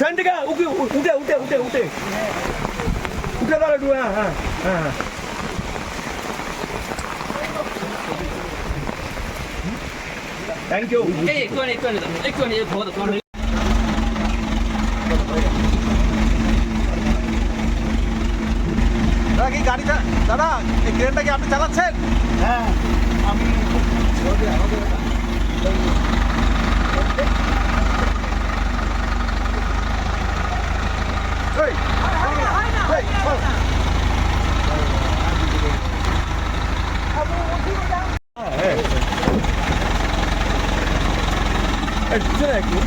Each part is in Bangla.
শান্তিকা উঠে উঠে উঠে উঠে উঠে। উঠে দাঁড়া একটু হ্যাঁ হ্যাঁ হ্যাঁ। হ্যাঁ থ্যাংক ইউ ধোয়া ধোয়া দাদা কি গাড়িটা দাদা এই ক্রেনটা কি আপনি চালাচ্ছেন? হ্যাঁ আমি এই, এই, চল। একটু একটু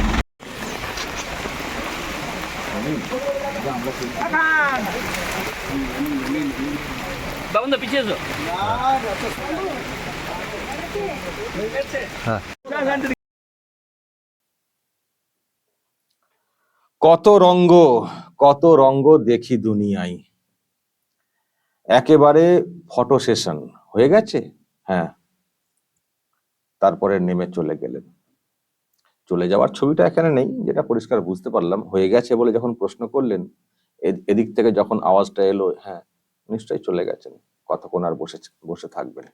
বাবুন্দা পিছিয়ে এসো শান্তিকা কত রঙ্গ কত রঙ্গ দেখি দুনিয়ায়। একেবারে ফটো সেশন। হয়ে গেছে? হ্যাঁ। তারপরে নেমে চলে গেলেন। চলে যাওয়ার ছবিটা এখানে নেই, যেটা পরিষ্কার বুঝতে পারলাম। হয়ে গেছে বলে যখন প্রশ্ন করলেন এদিক থেকে যখন আওয়াজটা এলো হ্যাঁ নিশ্চয়ই চলে গেছেন। কতক্ষণ আর বসে বসে থাকবেন।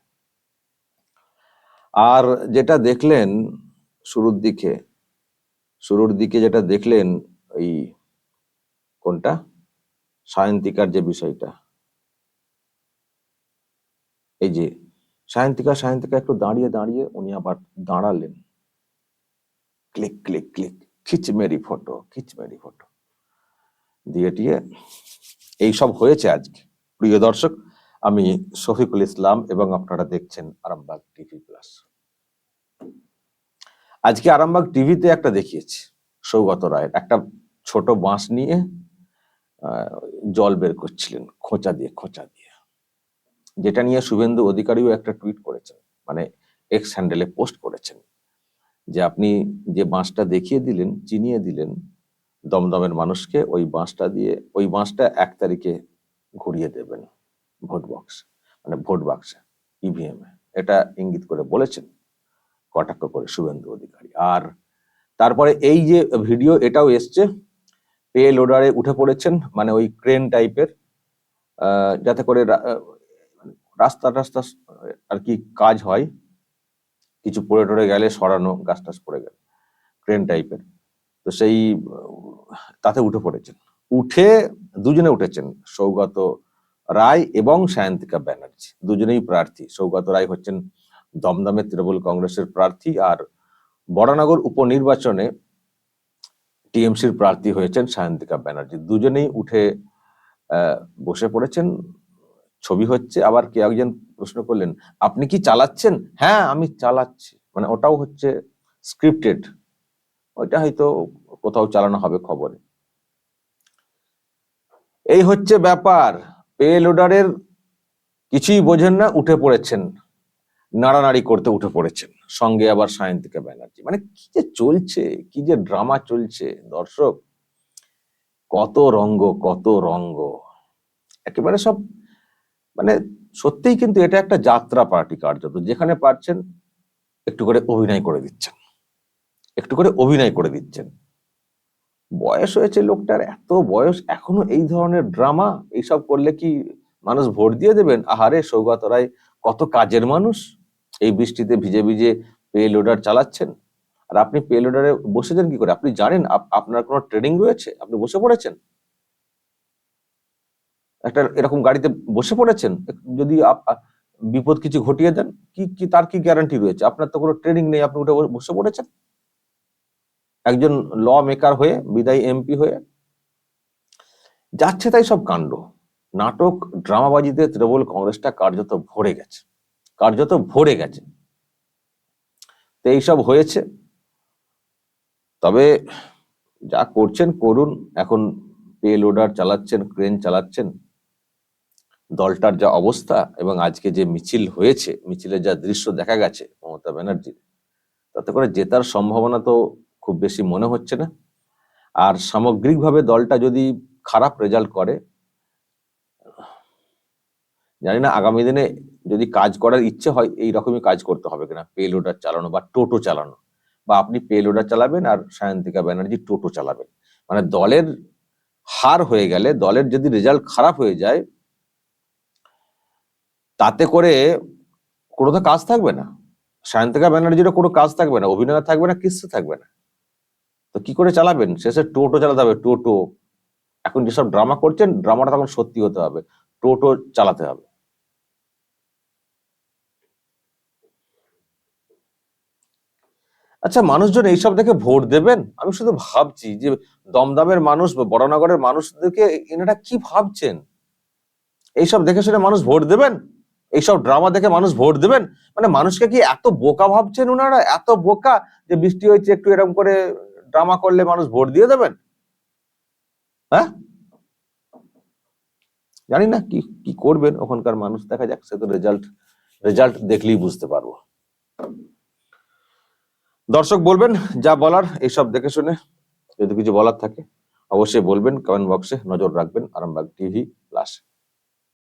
আর যেটা দেখলেন শুরুর দিকে শুরুর দিকে যেটা দেখলেন, ওই কোনটা? সায়ন্তিকার যে বিষয়টা। এই যে, সায়ন্তিকা সায়ন্তিকা একটু দাঁড়িয়ে দাঁড়িয়ে উনি আবার দাঁড়ালেন। ক্লিক ক্লিক ক্লিক খিচ মেরি ফটো খিচ মেরি ফটো। দিয়ে টিয়ে এইসব হয়েছে আজকে। প্রিয় দর্শক, আমি শফিকুল ইসলাম এবং আপনারা দেখছেন আরামবাগ টিভি প্লাস। আজকে আরামবাগ টিভিতে একটা দেখিয়েছি, সৌগত রায়ের। একটা ছোট বাঁশ নিয়ে জল বের করছিলেন, খোঁচা দিয়ে খোঁচা দিয়ে। যেটা নিয়ে শুভেন্দু অধিকারীও একটা টুইট করেছেন মানে এক্স হ্যান্ডেলে পোস্ট করেছেন, যে আপনি যে বাঁশটা দেখিয়ে দিলেন, চিনিয়ে দিলেন, দমদমের মানুষকে ওই বাঁশটা দিয়ে, ওই বাঁশটা এক তারিখে ঘুরিয়ে দেবেন ভোট বক্স মানে ভোট বাক্সে ইভিএম এ। এটা ইঙ্গিত করে বলেছেন কটাক্ষ করে শুভেন্দু অধিকারী। আর তারপরে এই যে ভিডিও এটাও এসছে পে লোডারে উঠে পড়েছেন মানে ওই ক্রেন টাইপের যাতে করে রাস্তা টাস্তা আর কি কাজ হয়। কিছু পড়ে টড়ে গেলে সরানো গাছ টাছ পড়ে গেলে, ক্রেন টাইপের। তো সেই, তাতে উঠে পড়েছেন। উঠে দুজনে উঠেছেন, সৌগত রায় এবং সায়ন্তিকা ব্যানার্জি। দুজনেই প্রার্থী। সৌগত রায় হচ্ছেন দমদমের তৃণমূল কংগ্রেসের প্রার্থী আর বরানগর উপনির্বাচনে টিএমসির প্রার্থী হয়েছেন সায়ন্তিকা ব্যানার্জি। দুজনেই উঠে বসে পড়েছেন। ছবি হচ্ছে, আবার কে একজন প্রশ্ন করলেন, আপনি কি চালাচ্ছেন? হ্যাঁ আমি চালাচ্ছি। মানে ওটাও হচ্ছে স্ক্রিপ্টেড ওইটা হয়তো কোথাও চালানো হবে খবরে। এই হচ্ছে ব্যাপার। পে লোডারের কিছুই বোঝেন না, উঠে পড়েছেন। নাড়ানাড়ি করতে উঠে পড়েছেন। সঙ্গে আবার সায়ন্তিকা ব্যানার্জি। মানে কি যে চলছে? কি যে ড্রামা চলছে? দর্শক, কত রঙ্গ কত রঙ্গ। একেবারে সব মানে সত্যিই কিন্তু এটা একটা যাত্রা পার্টি কার্যত। যেখানে পারছেন, একটু করে অভিনয় করে দিচ্ছেন। একটু করে অভিনয় করে দিচ্ছেন। বয়স হয়েছে লোকটার, এত বয়স এখনও এই ধরনের ড্রামা, এইসব করলে কি মানুষ ভোট দিয়ে দেবেন? আহারে, সৌগত রায় কত কাজের মানুষ? এই বৃষ্টিতে ভিজে ভিজে পে লোডার চালাচ্ছেন? আর আপনি পে লোডারে বসেছেন কি করে? আপনি জানেন আপ- আপনার কোনো ট্রেনিং রয়েছে? আপনি বসে পড়েছেন? একটা এরকম গাড়িতে বসে পড়েছেন? যদি বিপদ কিছু ঘটিয়ে দেন, কি কি, তার কি গ্যারান্টি রয়েছে? আপনার তো কোনো ট্রেনিং নেই, আপনি ওটা বসে পড়েছেন? একজন ল মেকার হয়ে, বিদায়ী এমপি হয়ে, যাচ্ছে তাই সব কাণ্ড। নাটক, ড্রামাবাজিতে তৃণমূল কংগ্রেসটা কার্যত ভরে গেছে। কার্যত ভরে গেছে। তো এইসব হয়েছে। তবে যা করছেন, করুন। এখন পে লোডার চালাচ্ছেন ক্রেন চালাচ্ছেন। দলটার যা অবস্থা এবং আজকে যে মিছিল হয়েছে মিছিলের যা দৃশ্য দেখা গেছে মমতা ব্যানার্জির, তাতে করে জেতার সম্ভাবনা তো খুব বেশি মনে হচ্ছে না। আর সামগ্রিকভাবে দলটা যদি খারাপ রেজাল্ট করে জানি না আগামী দিনে যদি কাজ করার ইচ্ছে হয়, এই রকমই কাজ করতে হবে কিনা। পে লোডার চালানো বা টোটো চালানো। বা আপনি পেলোডার চালাবেন আর সায়ন্তিকা ব্যানার্জি টোটো চালাবেন। মানে দলের হার হয়ে গেলে, দলের যদি রেজাল্ট খারাপ হয়ে যায়, তাতে করে কোনো তো কাজ থাকবে না। সায়ন্তিকা ব্যানার্জিরও কোনো কাজ থাকবে না অভিনয় থাকবে না, কিচ্ছু থাকবে না। তো কি করে চালাবেন? শেষে টোটো চালাতে হবে, টোটো। এখন যেসব ড্রামা করছেন ড্রামাটা তখন সত্যি হতে হবে। টোটো চালাতে হবে। আচ্ছা মানুষজন এইসব দেখে ভোট দেবেন? আমি শুধু ভাবছি যে দমদমের মানুষ বা বড়নগরের মানুষদেরকে এনারা কি ভাবছেন? এইসব দেখে শুনে মানুষ ভোট দেবেন? এইসব ড্রামা দেখে মানুষ ভোট দেবেন? মানে মানুষকে কি এত বোকা ভাবছেন ওনারা? এত বোকা যে বৃষ্টি হয়েছে, একটু এরকম করে ড্রামা করলে মানুষ ভোট দিয়ে দেবেন? হ্যাঁ? জানি না কি কি করবেন ওখানকার মানুষ। দেখা যাক, সে তো রেজাল্ট রেজাল্ট দেখলেই বুঝতে পারব। দর্শক বলবেন, যা বলার, এইসব দেখে শুনে যদি কিছু বলার থাকে, অবশ্যই বলবেন কমেন্ট বক্সে নজর রাখবেন, আরামবাগ টিভি প্লাস